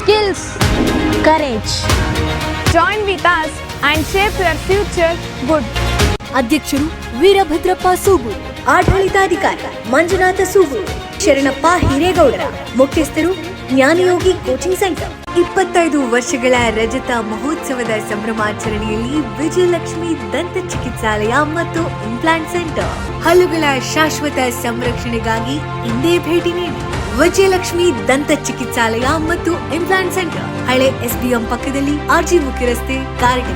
skills, courage. join with us and shape your future good. ಅಧ್ಯಕ್ಷರು ವೀರಭದ್ರಪ್ಪ ಸೂಗು ಆಡಳಿತಾಧಿಕಾರಿ ಮಂಜುನಾಥ ಸೂಗು ಶರಣಪ್ಪ ಹಿರೇಗೌಡರ ಮುಖ್ಯಸ್ಥರು ಜ್ಞಾನಯೋಗಿ coaching centre ಇಪ್ಪತ್ತೈದು ವರ್ಷಗಳ ರಜತ ಮಹೋತ್ಸವದ ಸಂಭ್ರಮಾಚರಣೆಯಲ್ಲಿ ವಿಜಯಲಕ್ಷ್ಮಿ ದಂತ ಚಿಕಿತ್ಸಾಲಯ ಮತ್ತು ಇಂಪ್ಲಾಂಟ್ ಸೆಂಟರ್ ಹಲ್ಲುಗಳ ಶಾಶ್ವತ ಸಂರಕ್ಷಣೆಗಾಗಿ ಇಂದೇ ಭೇಟಿ ನೀಡಿ ವಿಜಯಲಕ್ಷ್ಮಿ ದಂತ ಚಿಕಿತ್ಸಾಲಯ ಮತ್ತು ಇಂಪ್ಲಾಂಟ್ ಸೆಂಟರ್ ಹಳೆ ಎಸ್ಬಿಎಂ ಪಕ್ಕದಲ್ಲಿ ಆರ್ಜಿ ಮುಖ್ಯ ರಸ್ತೆ ಕಾರ್ಡ್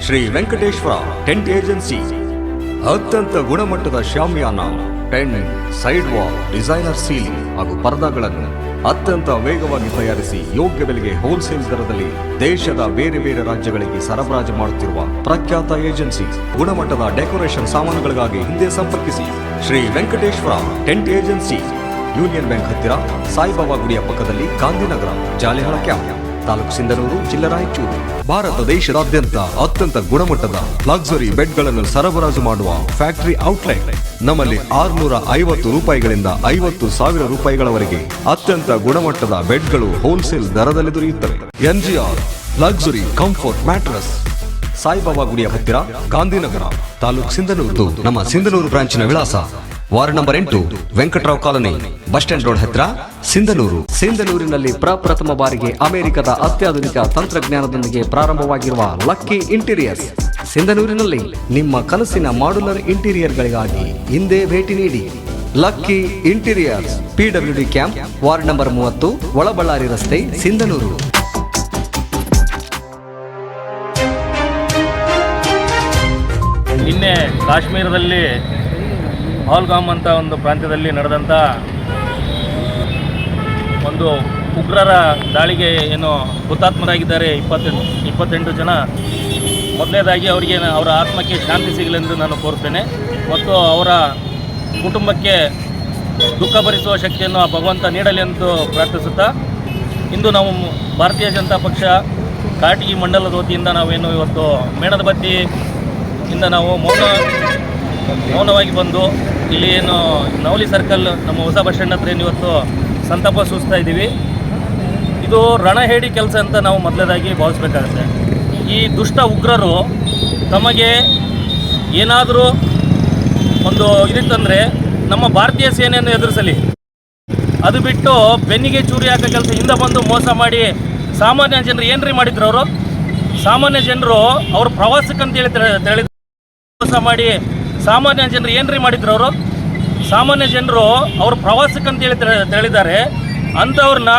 ಶ್ರೀ ವೆಂಕಟೇಶ್ವರ ಟೆಂಟ್ ಏಜೆನ್ಸಿ ಅತ್ಯಂತ ಗುಣಮಟ್ಟದ shamiana tent side wall designer ceiling ಹಾಗೂ ಪರದಾಗಳನ್ನು ಅತ್ಯಂತ ವೇಗವಾಗಿ ತಯಾರಿಸಿ ಯೋಗ್ಯ ಬೆಲೆಗೆ ಹೋಲ್ಸೇಲ್ ದರದಲ್ಲಿ ದೇಶದ ಬೇರೆ ಬೇರೆ ರಾಜ್ಯಗಳಿಗೆ ಸರಬರಾಜು ಮಾಡುತ್ತಿರುವ ಪ್ರಖ್ಯಾತ ಏಜೆನ್ಸಿ ಗುಣಮಟ್ಟದ ಡೆಕೋರೇಷನ್ ಸಾಮಾನುಗಳಿಗಾಗಿ ಹಿಂದೆ ಸಂಪರ್ಕಿಸಿ. Shri Venkateshwara tent agency, union bank ಹತ್ತಿರ ಸಾಯಿಬಾಬಾ ಗುಡಿಯ ಪಕ್ಕದಲ್ಲಿ ಗಾಂಧಿನಗರ, ಜಾಲಿಹಳ ಕ್ಯಾಂಪ್, ತಾಲೂಕು ಸಿಂಧನೂರು, ಜಿಲ್ಲಾ ರಾಯಚೂರು. ಭಾರತ ದೇಶದಾದ್ಯಂತ ಅತ್ಯಂತ ಗುಣಮಟ್ಟದ ಲಕ್ಸುರಿ ಬೆಡ್ಗಳನ್ನು ಸರಬರಾಜು ಮಾಡುವ ಫ್ಯಾಕ್ಟರಿ ಔಟ್ಲೆಟ್ ನಮ್ಮಲ್ಲಿ ಆರುನೂರ ಐವತ್ತು ರೂಪಾಯಿಗಳಿಂದ ಐವತ್ತು ಸಾವಿರ ರೂಪಾಯಿಗಳವರೆಗೆ ಅತ್ಯಂತ ಗುಣಮಟ್ಟದ ಬೆಡ್ಗಳು ಹೋಲ್ಸೇಲ್ ದರದಲ್ಲಿ ದೊರೆಯುತ್ತವೆ. NGR luxury comfort mattress Saibaba ಗುಡಿಯ ಹತ್ತಿರ ಗಾಂಧಿನಗರ, ತಾಲೂಕ್ ಸಿಂಧನೂರು. ನಮ್ಮ ಸಿಂಧನೂರು ಬ್ರಾಂಚಿನ ವಿಳಾಸ ವಾರ್ಡ್ ನಂಬರ್ ಎಂಟು, Venkatrao colony, bus stand road ಹತ್ತಿರ, ಸಿಂಧನೂರು. ಸಿಂಧನೂರಿನಲ್ಲಿ ಪ್ರಪ್ರಥಮ ಬಾರಿಗೆ ಅಮೆರಿಕದ ಅತ್ಯಾಧುನಿಕ ತಂತ್ರಜ್ಞಾನದೊಂದಿಗೆ ಪ್ರಾರಂಭವಾಗಿರುವ ಲಕ್ಕಿ ಇಂಟೀರಿಯರ್ಸ್. ಸಿಂಧನೂರಿನಲ್ಲಿ ನಿಮ್ಮ ಕನಸಿನ ಮಾಡ್ಯುಲರ್ ಇಂಟೀರಿಯರ್ಗಳಿಗಾಗಿ ಹಿಂದೆ ಭೇಟಿ ನೀಡಿ. Lucky interiors PWD camp, ward number ಮೂವತ್ತು, ಒಳಬಳ್ಳಾರಿ ರಸ್ತೆ, ಸಿಂಧನೂರು. ಕಾಶ್ಮೀರದಲ್ಲಿ ಪಹಲ್ಗಾಮ್ ಅಂತ ಒಂದು ಪ್ರಾಂತ್ಯದಲ್ಲಿ ನಡೆದಂಥ ಒಂದು ಉಗ್ರರ ದಾಳಿಗೆ ಏನು ಹುತಾತ್ಮರಾಗಿದ್ದಾರೆ ಇಪ್ಪತ್ತೆಂಟು ಇಪ್ಪತ್ತೆಂಟು ಜನ. ಮೊದಲನೇದಾಗಿ ಅವರಿಗೆ ಅವರ ಆತ್ಮಕ್ಕೆ ಶಾಂತಿ ಸಿಗಲೆಂದು ನಾನು ಕೋರ್ತೇನೆ ಮತ್ತು ಅವರ ಕುಟುಂಬಕ್ಕೆ ದುಃಖ ಭರಿಸುವ ಶಕ್ತಿಯನ್ನು ಆ ಭಗವಂತ ನೀಡಲಿ ಎಂದು ಪ್ರಾರ್ಥಿಸುತ್ತಾ, ಇಂದು ನಾವು ಭಾರತೀಯ ಜನತಾ ಪಕ್ಷ ಕಾಟಗಿ ಮಂಡಲದ ವತಿಯಿಂದ ನಾವೇನು ಇವತ್ತು ಮೇಣದ ಬತ್ತಿ ಇಂದ ನಾವು ಮೌನ ಮೌನವಾಗಿ ಬಂದು ಇಲ್ಲಿ ಏನು ನವಲಿ ಸರ್ಕಲ್ ನಮ್ಮ ಹೊಸ ಬಸ್ ಸ್ಟ್ಯಾಂಡ್ ಹತ್ರ ಏನು ಇವತ್ತು ಸಂತಾಪ ಸೂಚಿಸ್ತಾ ಇದ್ದೀವಿ. ಇದು ರಣಹೇಡಿ ಕೆಲಸ ಅಂತ ನಾವು ಮೊದಲೇದಾಗಿ ಭಾವಿಸ್ಬೇಕಾಗತ್ತೆ. ಈ ದುಷ್ಟ ಉಗ್ರರು ತಮಗೆ ಏನಾದರೂ ಒಂದು ಇದಿತ್ತಂದರೆ ನಮ್ಮ ಭಾರತೀಯ ಸೇನೆಯನ್ನು ಎದುರಿಸಲಿ. ಅದು ಬಿಟ್ಟು ಬೆನ್ನಿಗೆ ಚೂರಿ ಹಾಕೋ ಕೆಲಸ ಹಿಂದೆ ಬಂದು ಮೋಸ ಮಾಡಿ ಸಾಮಾನ್ಯ ಜನರು ಏನ್ರಿ ಮಾಡಿದ್ರು ಅವರು? ಸಾಮಾನ್ಯ ಜನರು ಅವ್ರ ಪ್ರವಾಸಕ್ಕಂತೇಳಿ ಮೋಸ ಮಾಡಿ ಸಾಮಾನ್ಯ ಜನರು ಏನ್ರಿ ಮಾಡಿದ್ರು ಅವರು? ಸಾಮಾನ್ಯ ಜನರು ಅವರು ಪ್ರವಾಸಕ್ಕಂತೇಳಿ ಹೇಳಿ ತಿಳಿದ್ದಾರೆ ಅಂಥವ್ರನ್ನ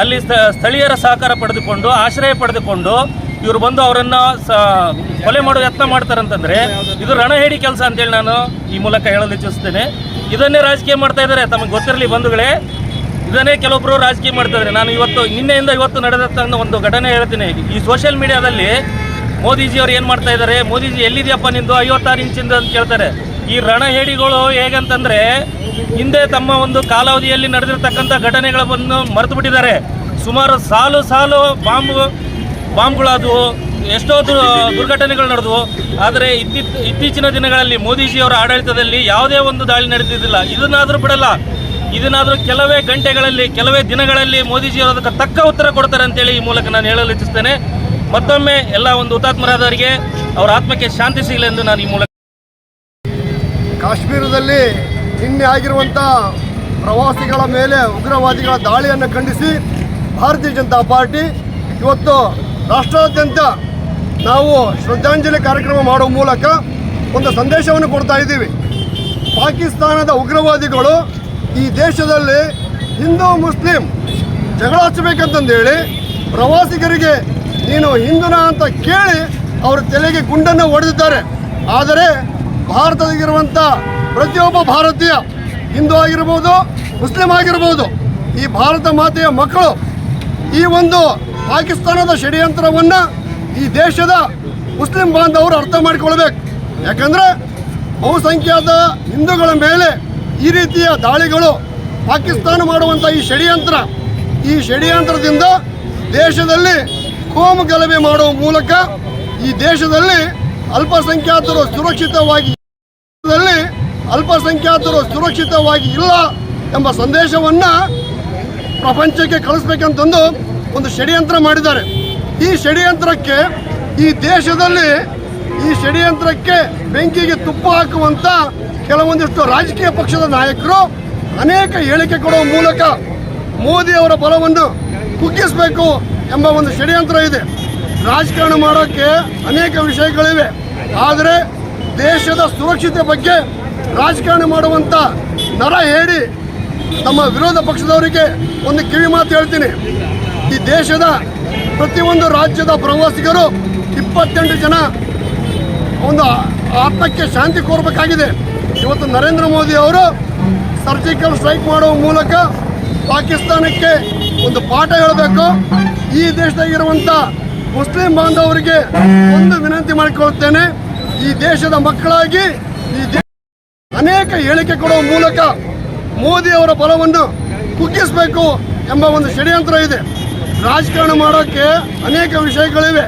ಅಲ್ಲಿ ಸ್ಥಳೀಯರ ಸಹಕಾರ ಪಡೆದುಕೊಂಡು, ಆಶ್ರಯ ಪಡೆದುಕೊಂಡು ಇವರು ಬಂದು ಅವರನ್ನು ಕೊಲೆ ಮಾಡೋ ಯತ್ನ ಮಾಡ್ತಾರಂತಂದ್ರೆ ಇದು ರಣಹೇಡಿ ಕೆಲಸ ಅಂತೇಳಿ ನಾನು ಈ ಮೂಲಕ ಹೇಳಲು ಇಚ್ಛಿಸ್ತೇನೆ. ಇದನ್ನೇ ರಾಜಕೀಯ ಮಾಡ್ತಾ ಇದ್ದಾರೆ. ತಮಗೆ ಗೊತ್ತಿರಲಿ ಬಂಧುಗಳೇ, ಇದನ್ನೇ ಕೆಲವೊಬ್ಬರು ರಾಜಕೀಯ ಮಾಡ್ತಾ ಇದ್ದಾರೆ. ನಾನು ಇವತ್ತು, ನಿನ್ನೆಯಿಂದ ಇವತ್ತು ನಡೆದಂಥ ಒಂದು ಘಟನೆ ಹೇಳ್ತೀನಿ. ಈ ಸೋಷಿಯಲ್ ಮೀಡಿಯಾದಲ್ಲಿ ಮೋದಿಜಿ ಅವ್ರು ಏನು ಮಾಡ್ತಾ ಇದ್ದಾರೆ ಮೋದಿಜಿ ಎಲ್ಲಿದೆಯಪ್ಪ ನಿಂದು? ಐವತ್ತಾರು ಇಂಚಿಂದ ಅಂತ ಕೇಳ್ತಾರೆ. ಈ ರಣಹೇಡಿಗಳು ಹೇಗಂತಂದ್ರೆ ಹಿಂದೆ ತಮ್ಮ ಒಂದು ಕಾಲಾವಧಿಯಲ್ಲಿ ನಡೆದಿರ್ತಕ್ಕಂಥ ಘಟನೆಗಳನ್ನು ಮರೆತು ಬಿಟ್ಟಿದ್ದಾರೆ. ಸುಮಾರು ಸಾಲು ಸಾಲು ಬಾಂಬ್, ಬಾಂಬ್ಗಳಾದವು, ಎಷ್ಟೋ ದುರ್ಘಟನೆಗಳು ನಡೆದವು. ಆದರೆ ಇತ್ತಿ ಇತ್ತೀಚಿನ ದಿನಗಳಲ್ಲಿ ಮೋದಿಜಿಯವರ ಆಡಳಿತದಲ್ಲಿ ಯಾವುದೇ ಒಂದು ದಾಳಿ ನಡೆದಿದ್ದಿಲ್ಲ. ಇದನ್ನಾದರೂ ಬಿಡಲ್ಲ. ಇದನ್ನಾದರೂ ಕೆಲವೇ ಗಂಟೆಗಳಲ್ಲಿ, ಕೆಲವೇ ದಿನಗಳಲ್ಲಿ ಮೋದಿಜಿಯವರು ಅದಕ್ಕೆ ತಕ್ಕ ಉತ್ತರ ಕೊಡ್ತಾರೆ ಅಂತೇಳಿ ಈ ಮೂಲಕ ನಾನು ಹೇಳಲು ಇಚ್ಛಿಸ್ತೇನೆ. ಮತ್ತೊಮ್ಮೆ ಎಲ್ಲ ಒಂದು ಹುತಾತ್ಮರಾದವರಿಗೆ ಅವರ ಆತ್ಮಕ್ಕೆ ಶಾಂತಿ ಸಿಗಲಿ ಎಂದು ನಾನು ಈ ಮೂಲಕ ಕಾಶ್ಮೀರದಲ್ಲಿ ನಿನ್ನೆ ಆಗಿರುವಂಥ ಪ್ರವಾಸಿಗಳ ಮೇಲೆ ಉಗ್ರವಾದಿಗಳ ದಾಳಿಯನ್ನು ಖಂಡಿಸಿ ಭಾರತೀಯ ಜನತಾ ಪಾರ್ಟಿ ಇವತ್ತು ರಾಷ್ಟ್ರಾದ್ಯಂತ ನಾವು ಶ್ರದ್ಧಾಂಜಲಿ ಕಾರ್ಯಕ್ರಮ ಮಾಡುವ ಮೂಲಕ ಒಂದು ಸಂದೇಶವನ್ನು ಕೊಡ್ತಾ ಇದ್ದೀವಿ. ಪಾಕಿಸ್ತಾನದ ಉಗ್ರವಾದಿಗಳು ಈ ದೇಶದಲ್ಲಿ ಹಿಂದೂ, ಮುಸ್ಲಿಂ ಜಗಳ ಹಚ್ಚಬೇಕಂತಂದೇಳಿ ಪ್ರವಾಸಿಗರಿಗೆ ನೀನು ಹಿಂದೂನ ಅಂತ ಕೇಳಿ ಅವರ ತಲೆಗೆ ಗುಂಡನ್ನು ಹೊಡೆದಿದ್ದಾರೆ. ಆದರೆ ಭಾರತದಾಗಿರುವಂಥ ಪ್ರತಿಯೊಬ್ಬ ಭಾರತೀಯ ಹಿಂದೂ ಆಗಿರ್ಬೋದು, ಮುಸ್ಲಿಂ ಆಗಿರ್ಬೋದು, ಈ ಭಾರತ ಮಾತೆಯ ಮಕ್ಕಳು ಈ ಒಂದು ಪಾಕಿಸ್ತಾನದ ಷಡ್ಯಂತ್ರವನ್ನು ಈ ದೇಶದ ಮುಸ್ಲಿಂ ಬಾಂಧವರು ಅರ್ಥ ಮಾಡಿಕೊಳ್ಬೇಕು. ಯಾಕಂದರೆ ಬಹುಸಂಖ್ಯಾತ ಹಿಂದೂಗಳ ಮೇಲೆ ಈ ರೀತಿಯ ದಾಳಿಗಳು ಪಾಕಿಸ್ತಾನ ಮಾಡುವಂಥ ಈ ಷಡ್ಯಂತ್ರ, ಈ ಷಡ್ಯಂತ್ರದಿಂದ ದೇಶದಲ್ಲಿ ಕೋಮು ಗಲಭೆ ಮಾಡುವ ಮೂಲಕ ಈ ದೇಶದಲ್ಲಿ ಅಲ್ಪಸಂಖ್ಯಾತರು ಸುರಕ್ಷಿತವಾಗಿ ಅಲ್ಪಸಂಖ್ಯಾತರು ಸುರಕ್ಷಿತವಾಗಿ ಇಲ್ಲ ಎಂಬ ಸಂದೇಶವನ್ನು ಪ್ರಪಂಚಕ್ಕೆ ಕಳಿಸ್ಬೇಕಂತಂದು ಒಂದು ಷಡ್ಯಂತ್ರ ಮಾಡಿದ್ದಾರೆ. ಈ ಷಡ್ಯಂತ್ರಕ್ಕೆ ಈ ದೇಶದಲ್ಲಿ ಈ ಷಡ್ಯಂತ್ರಕ್ಕೆ ಬೆಂಕಿಗೆ ತುಪ್ಪ ಹಾಕುವಂತ ಕೆಲವೊಂದಿಷ್ಟು ರಾಜಕೀಯ ಪಕ್ಷದ ನಾಯಕರು ಅನೇಕ ಹೇಳಿಕೆ ಕೊಡುವ ಮೂಲಕ ಮೋದಿಯವರ ಬಲವನ್ನು ಕುಗ್ಗಿಸಬೇಕು ಎಂಬ ಒಂದು ಷಡ್ಯಂತ್ರ ಇದೆ. ರಾಜಕಾರಣ ಮಾಡೋಕ್ಕೆ ಅನೇಕ ವಿಷಯಗಳಿವೆ. ಆದರೆ ದೇಶದ ಸುರಕ್ಷತೆ ಬಗ್ಗೆ ರಾಜಕಾರಣ ಮಾಡುವಂಥ ನರ ಹೇಳಿ ನಮ್ಮ ವಿರೋಧ ಪಕ್ಷದವರಿಗೆ ಒಂದು ಕಿವಿ ಮಾತು ಹೇಳ್ತೀನಿ. ಈ ದೇಶದ ಪ್ರತಿಯೊಂದು ರಾಜ್ಯದ ಪ್ರವಾಸಿಗರು ಇಪ್ಪತ್ತೆಂಟು ಜನ ಒಂದು ಆತ್ಮಕ್ಕೆ ಶಾಂತಿ ಕೋರಬೇಕಾಗಿದೆ. ಇವತ್ತು ನರೇಂದ್ರ ಮೋದಿ ಅವರು ಸರ್ಜಿಕಲ್ ಸ್ಟ್ರೈಕ್ ಮಾಡುವ ಮೂಲಕ ಪಾಕಿಸ್ತಾನಕ್ಕೆ ಒಂದು ಪಾಠ ಹೇಳಬೇಕು. ಈ ದೇಶದಾಗಿರುವಂಥ ಮುಸ್ಲಿಂ ಬಾಂಧವರಿಗೆ ಒಂದು ವಿನಂತಿ ಮಾಡಿಕೊಳ್ಳುತ್ತೇನೆ. ಈ ದೇಶದ ಮಕ್ಕಳಾಗಿ ಈ ದೇಶ ಅನೇಕ ಹೇಳಿಕೆ ಕೊಡುವ ಮೂಲಕ ಮೋದಿಯವರ ಬಲವನ್ನು ಕುಗ್ಗಿಸಬೇಕು ಎಂಬ ಒಂದು ಷಡ್ಯಂತ್ರ ಇದೆ. ರಾಜಕಾರಣ ಮಾಡೋಕ್ಕೆ ಅನೇಕ ವಿಷಯಗಳಿವೆ.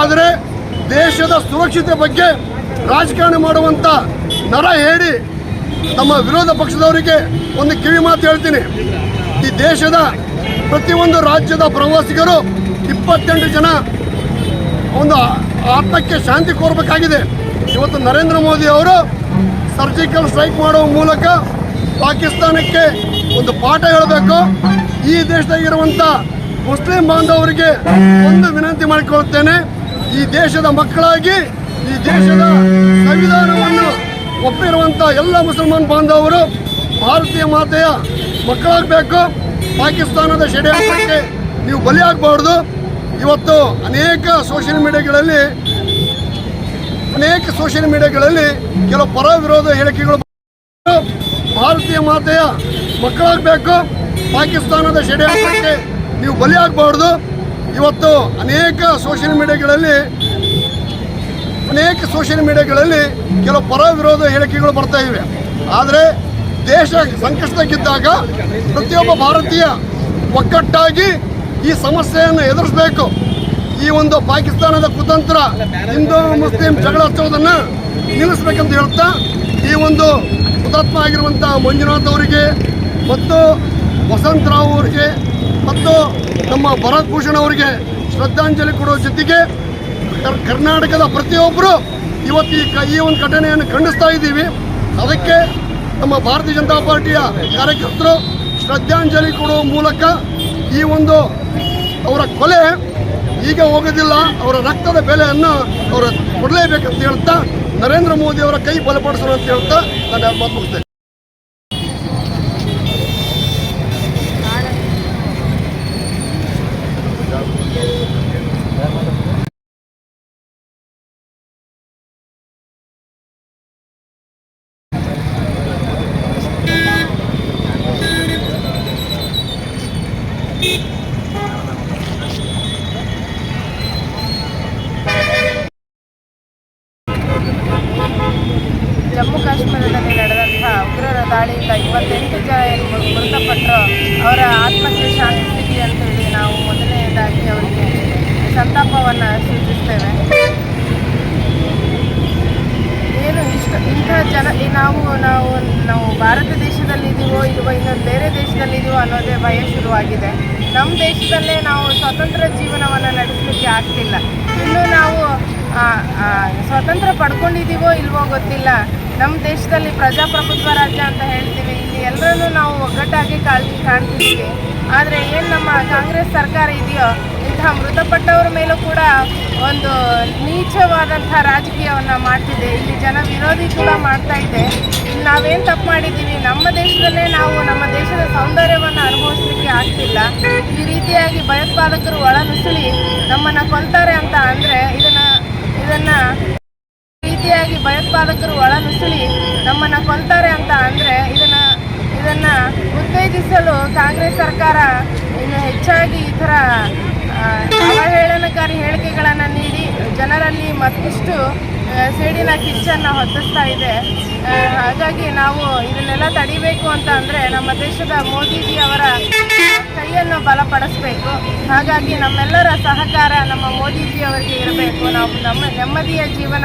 ಆದರೆ ದೇಶದ ಸುರಕ್ಷತೆ ಬಗ್ಗೆ ರಾಜಕಾರಣ ಮಾಡುವಂಥ ನರ ಹೇಳಿ ನಮ್ಮ ವಿರೋಧ ಪಕ್ಷದವರಿಗೆ ಒಂದು ಕಿವಿ ಮಾತು ಹೇಳ್ತೀನಿ. ಈ ದೇಶದ ಪ್ರತಿಯೊಂದು ರಾಜ್ಯದ ಪ್ರವಾಸಿಗರು ಇಪ್ಪತ್ತೆಂಟು ಜನ ಒಂದು ಆತ್ಮಕ್ಕೆ ಶಾಂತಿ ಕೋರಬೇಕಾಗಿದೆ. ಇವತ್ತು ನರೇಂದ್ರ ಮೋದಿ ಅವರು ಸರ್ಜಿಕಲ್ ಸ್ಟ್ರೈಕ್ ಮಾಡುವ ಮೂಲಕ ಪಾಕಿಸ್ತಾನಕ್ಕೆ ಒಂದು ಪಾಠ ಹೇಳಬೇಕು. ಈ ದೇಶದಾಗಿರುವಂಥ ಮುಸ್ಲಿಂ ಬಾಂಧವರಿಗೆ ಒಂದು ವಿನಂತಿ ಮಾಡಿಕೊಳ್ಳುತ್ತೇನೆ. ಈ ದೇಶದ ಮಕ್ಕಳಾಗಿ, ಈ ದೇಶದ ಸಂವಿಧಾನವನ್ನು ಒಪ್ಪಿರುವಂಥ ಎಲ್ಲ ಮುಸಲ್ಮಾನ್ ಬಾಂಧವರು ಭಾರತೀಯ ಮಾತೆಯ ಮಕ್ಕಳಾಗಬೇಕು. ಪಾಕಿಸ್ತಾನದ ಷಡ್ಯಂತ್ರಕ್ಕೆ ನೀವು ಬಲಿಯಾಗಬಾರ್ದು. ಇವತ್ತು ಅನೇಕ ಸೋಷಿಯಲ್ ಮೀಡಿಯಾಗಳಲ್ಲಿ, ಅನೇಕ ಸೋಷಿಯಲ್ ಮೀಡಿಯಾಗಳಲ್ಲಿ ಕೆಲವು ಪರ ವಿರೋಧ ಹೇಳಿಕೆಗಳು ಭಾರತೀಯ ಮಾತೆಯ ಮಕ್ಕಳಾಗಬೇಕು. ಪಾಕಿಸ್ತಾನದ ಷಡ್ಯಂತ್ರಕ್ಕೆ ನೀವು ಬಲಿಯಾಗಬಾರ್ದು. ಇವತ್ತು ಅನೇಕ ಸೋಷಿಯಲ್ ಮೀಡಿಯಾಗಳಲ್ಲಿ, ಅನೇಕ ಸೋಷಿಯಲ್ ಮೀಡಿಯಾಗಳಲ್ಲಿ ಕೆಲವು ಪರ ವಿರೋಧ ಹೇಳಿಕೆಗಳು ಬರ್ತಾ ಇವೆ. ಆದರೆ ದೇಶ ಸಂಕಷ್ಟದಾಗಿದ್ದಾಗ ಪ್ರತಿಯೊಬ್ಬ ಭಾರತೀಯ ಒಗ್ಗಟ್ಟಾಗಿ ಈ ಸಮಸ್ಯೆಯನ್ನು ಎದುರಿಸಬೇಕು. ಈ ಒಂದು ಪಾಕಿಸ್ತಾನದ ಕುತಂತ್ರ ಹಿಂದೂ ಮುಸ್ಲಿಂ ಜಗಳ ಹಚ್ಚೋದನ್ನು ನಿಲ್ಲಿಸಬೇಕಂತ ಹೇಳ್ತಾ ಈ ಒಂದು ಹುತಾತ್ಮ ಆಗಿರುವಂಥ ಮಂಜುನಾಥ್ ಅವರಿಗೆ ಮತ್ತು ವಸಂತರಾವ್ ಅವರಿಗೆ ಮತ್ತು ನಮ್ಮ ಭರತ್ ಭೂಷಣ್ ಅವರಿಗೆ ಶ್ರದ್ಧಾಂಜಲಿ ಕೊಡೋ ಜೊತೆಗೆ ಕರ್- ಕರ್ನಾಟಕದ ಪ್ರತಿಯೊಬ್ಬರು ಇವತ್ತು ಈ ಒಂದು ಘಟನೆಯನ್ನು ಖಂಡಿಸ್ತಾ ಇದ್ದೀವಿ. ಅದಕ್ಕೆ ನಮ್ಮ ಭಾರತೀಯ ಜನತಾ ಪಾರ್ಟಿಯ ಕಾರ್ಯಕರ್ತರು ಶ್ರದ್ಧಾಂಜಲಿ ಕೊಡುವ ಮೂಲಕ ಈ ಒಂದು ಅವರ ಕೊಲೆ ಈಗ ಹೋಗೋದಿಲ್ಲ, ಅವರ ರಕ್ತದ ಬೆಲೆಯನ್ನು ಅವರು ಕೊಡಲೇಬೇಕಂತ ಹೇಳ್ತಾ ನರೇಂದ್ರ ಮೋದಿ ಅವರ ಕೈ ಬಲಪಡಿಸೋಣ ಅಂತ ಹೇಳ್ತಾ ನಾನು ಮಾತು ಮುಗಿಸ್ತೇನೆ. ಕಾಶ್ಮೀರದಲ್ಲಿ ನಡೆದಂತಹ ಉಗ್ರರ ದಾಳಿಯಿಂದ ಇವತ್ತೆಂಟು ಜನ ಮೃತಪಟ್ಟರು. ಅವರ ಆತ್ಮಕ್ಕೆ ಶಾಂತಿ ಸಿಗಲಿ ಅಂತೇಳಿ ನಾವು ಮೊದಲನೇದಾಗಿ ಅವರಿಗೆ ಸಂತಾಪವನ್ನು ಸೂಚಿಸ್ತೇವೆ. ಏನು ಇಷ್ಟ ಇಂಥ ಜನ ನಾವು ನಾವು ನಾವು ಭಾರತ ದೇಶದಲ್ಲಿದ್ದೀವೋ ಇಲ್ವೋ, ಇನ್ನೊಂದು ಬೇರೆ ದೇಶದಲ್ಲಿದ್ದೀವೋ ಅನ್ನೋದೇ ಭಯ ಶುರುವಾಗಿದೆ. ನಮ್ಮ ದೇಶದಲ್ಲೇ ನಾವು ಸ್ವತಂತ್ರ ಜೀವನವನ್ನು ನಡೆಸಲಿಕ್ಕೆ ಆಗ್ತಿಲ್ಲ. ಇನ್ನು ನಾವು ಸ್ವತಂತ್ರ ಪಡ್ಕೊಂಡಿದ್ದೀವೋ ಇಲ್ವೋ ಗೊತ್ತಿಲ್ಲ. ನಮ್ಮ ದೇಶದಲ್ಲಿ ಪ್ರಜಾಪ್ರಭುತ್ವ ರಾಜ್ಯ ಅಂತ ಹೇಳ್ತೀವಿ. ಇಲ್ಲಿ ಎಲ್ಲರನ್ನೂ ನಾವು ಒಗ್ಗಟ್ಟಾಗಿ ಕಾಳಜಿ ಕಾಣ್ತಿದ್ದೀವಿ. ಆದರೆ ಏನು ನಮ್ಮ ಕಾಂಗ್ರೆಸ್ ಸರ್ಕಾರ ಇದೆಯೋ ಇಂತಹ ಮೃತಪಟ್ಟವರ ಮೇಲೂ ಕೂಡ ಒಂದು ನೀಚವಾದಂಥ ರಾಜಕೀಯವನ್ನು ಮಾಡ್ತಿದೆ. ಇಲ್ಲಿ ಜನ ವಿರೋಧಿ ಕೂಡ ಮಾಡ್ತಾ ಇದೆ. ನಾವೇನು ತಪ್ಪು ಮಾಡಿದ್ದೀವಿ? ನಮ್ಮ ದೇಶದಲ್ಲೇ ನಾವು ನಮ್ಮ ದೇಶದ ಸೌಂದರ್ಯವನ್ನು ಅನುಭವಿಸ್ಲಿಕ್ಕೆ ಆಗ್ತಿಲ್ಲ. ಈ ರೀತಿಯಾಗಿ ಭಯೋತ್ಪಾದಕರು ಒಳನುಸುಳಿ ನಮ್ಮನ್ನು ಕೊಲ್ತಾರೆ ಅಂತ ಅಂದರೆ ಇದನ್ನು ಇದನ್ನು ರೀತಿಯಾಗಿ ಭಯೋತ್ಪಾದಕರು ಒಳನುಸುಳಿ ನಮ್ಮನ್ನು ಕೊಲ್ತಾರೆ ಅಂತ ಅಂದರೆ ಇದನ್ನು ಇದನ್ನು ಉತ್ತೇಜಿಸಲು ಕಾಂಗ್ರೆಸ್ ಸರ್ಕಾರ ಇನ್ನು ಹೆಚ್ಚಾಗಿ ಈ ತರ ಅವಹೇಳನಕಾರಿ ಹೇಳಿಕೆಗಳನ್ನು ನೀಡಿ ಜನರಲ್ಲಿ ಮತ್ತಷ್ಟು ಸೇಡಿನ ಕಿಚ್ಚನ್ನು ಹೊತ್ತಿಸ್ತಾ ಇದೆ. ಹಾಗಾಗಿ ನಾವು ಇದನ್ನೆಲ್ಲ ತಡಿಬೇಕು ಅಂತ ಅಂದರೆ ನಮ್ಮ ದೇಶದ ಮೋದಿಜಿ ಅವರ ಕೈಯನ್ನು ಬಲಪಡಿಸಬೇಕು. ಹಾಗಾಗಿ ನಮ್ಮೆಲ್ಲರ ಸಹಕಾರ ನಮ್ಮ ಮೋದಿಜಿ ಅವರಿಗೆ ಇರಬೇಕು. ನಾವು ನಮ್ಮ ನೆಮ್ಮದಿಯ ಜೀವನ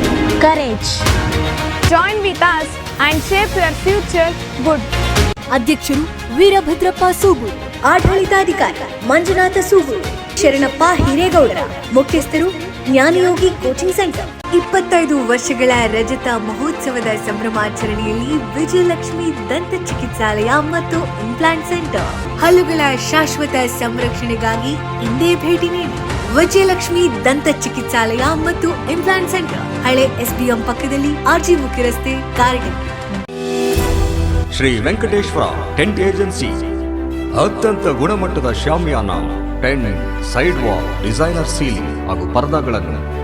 Courage. Join with us and shape your future good. ಅಧ್ಯಕ್ಷರು ವೀರಭದ್ರಪ್ಪ ಸೂಗೂರು ಆಡಳಿತಾಧಿಕಾರಿ ಮಂಜುನಾಥ ಸೂಗೂರು ಶರಣಪ್ಪ ಹಿರೇಗೌಡರ, ಮುಖ್ಯಸ್ಥರು ಜ್ಞಾನಯೋಗಿ ಕೋಚಿಂಗ್ ಸೆಂಟರ್ ಇಪ್ಪತ್ತೈದು ವರ್ಷಗಳ ರಜತ ಮಹೋತ್ಸವದ ಸಂಭ್ರಮಾಚರಣೆಯಲ್ಲಿ ವಿಜಯಲಕ್ಷ್ಮಿ ದಂತ ಚಿಕಿತ್ಸಾಲಯ ಮತ್ತು ಇಂಪ್ಲಾಂಟ್ ಸೆಂಟರ್ ಹಲ್ಲುಗಳ ಶಾಶ್ವತ ಸಂರಕ್ಷಣೆಗಾಗಿ ಇಂದೇ ಭೇಟಿ ನೀಡಿ ವಿಜಯಲಕ್ಷ್ಮಿ ದಂತ ಚಿಕಿತ್ಸಾಲಯ ಮತ್ತು ಇಂಪ್ಲಾಂಟ್ ಸೆಂಟರ್ ಹಳೆ ಎಸ್ಬಿಎಂ ಪಕ್ಕದಲ್ಲಿ ಆರ್ಜಿ ಮುಖ್ಯ ರಸ್ತೆ, ಕಾರ್ಗಿಲ್. ಶ್ರೀ ವೆಂಕಟೇಶ್ವರ ಟೆಂಟ್ ಏಜೆನ್ಸಿ ಅತ್ಯಂತ ಗುಣಮಟ್ಟದ shamiana tent side wall designer ceiling ಹಾಗೂ ಪರದಾಗಳನ್ನು